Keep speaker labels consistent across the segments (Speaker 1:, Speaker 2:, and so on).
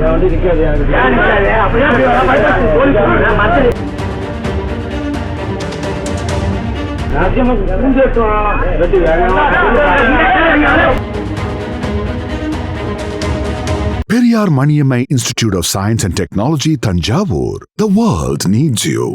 Speaker 1: நான் வந்து நிக்காது
Speaker 2: Periyar Maniammai Institute of Science and Technology, Tanjavur. The world needs you.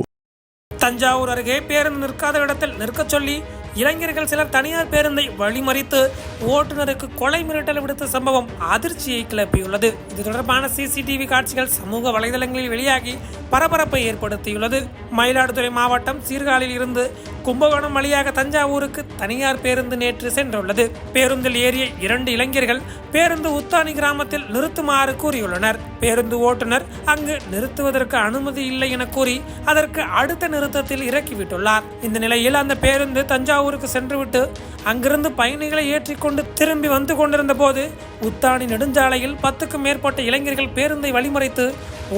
Speaker 3: Thanjavur அருகே பேருந்து நிற்காத இடத்தில் நிற்கச் சொல்லி இளைஞர்கள் சிலர் தனியார் பேருந்தை வழிமறித்து ஓட்டுநருக்கு கொலை மிரட்டல் விடுத்த சம்பவம் அதிர்ச்சியை கிளப்பியுள்ளது. இது தொடர்பான சிசிடிவி காட்சிகள் சமூக வலைதளங்களில் வெளியாகி பரபரப்பை ஏற்படுத்தியுள்ளது. மயிலாடுதுறை மாவட்டம் சீர்காழியில் இருந்து கும்பகோணம் வழியாக தஞ்சாவூருக்கு தனியார் பேருந்து நேற்று சென்றுள்ளது. பேருந்தில் ஏறிய இரண்டு இளைஞர்கள் பேருந்து உத்தானி கிராமத்தில் நிறுத்துமாறு கூறியுள்ளனர். பேருந்து ஓட்டுநர் அங்கு நிறுத்துவதற்கு அனுமதி இல்லை என கூறி அதற்கு அடுத்த நிறுத்தத்தில் இறக்கிவிட்டுள்ளார். இந்த நிலையில் அந்த பேருந்து தஞ்சாவூருக்கு சென்றுவிட்டு அங்கிருந்து பயணிகளை ஏற்றிக்கொண்டு திரும்பி வந்து கொண்டிருந்த போது உத்தானி நெடுஞ்சாலையில் பத்துக்கும் மேற்பட்ட இளைஞர்கள் பேருந்தை வழிமுறைத்து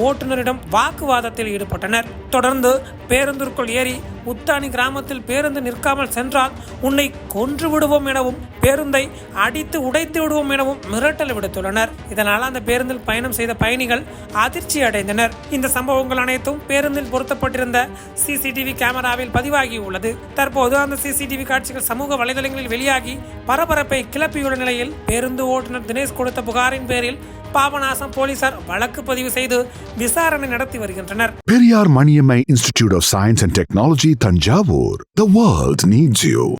Speaker 3: ஓட்டுநரிடம் வாக்குவாதத்தில் ஈடுபட்டனர். தொடர்ந்து பேருந்திற்குள் ஏறி உத்தானி கிராமத்தில் பேருந்து நிற்காமல் சென்றால் உன்னை கொன்று விடுவோம் எனவும் பேருந்தை அடித்து உடைத்து விடுவோம் எனவும் மிரட்டல் விடுத்துள்ளனர். இதனால் அந்த பேருந்தில் பயணம் செய்த பயணிகள் அதிர்ச்சி அடைந்தனர். இந்த சம்பவங்கள் அனைத்தும் பேருந்தில் பொருத்தப்பட்டிருந்த சிசிடிவி கேமராவில் பதிவாகி உள்ளது தற்போது அந்த சிசிடிவி காட்சிகள் சமூக வலைதளங்களில் வெளியாகி பரபரப்பை கிளப்பியுள்ள நிலையில் பேருந்து ஓட்டுநர் தினேஷ் கொடுத்த புகாரின் பேரில் பாபநாசம் போலீசார் வழக்கு பதிவு செய்து விசாரணை நடத்தி வருகின்றனர்.
Speaker 2: Periyar My Institute of Science and Technology, Tanjavur. The world needs you.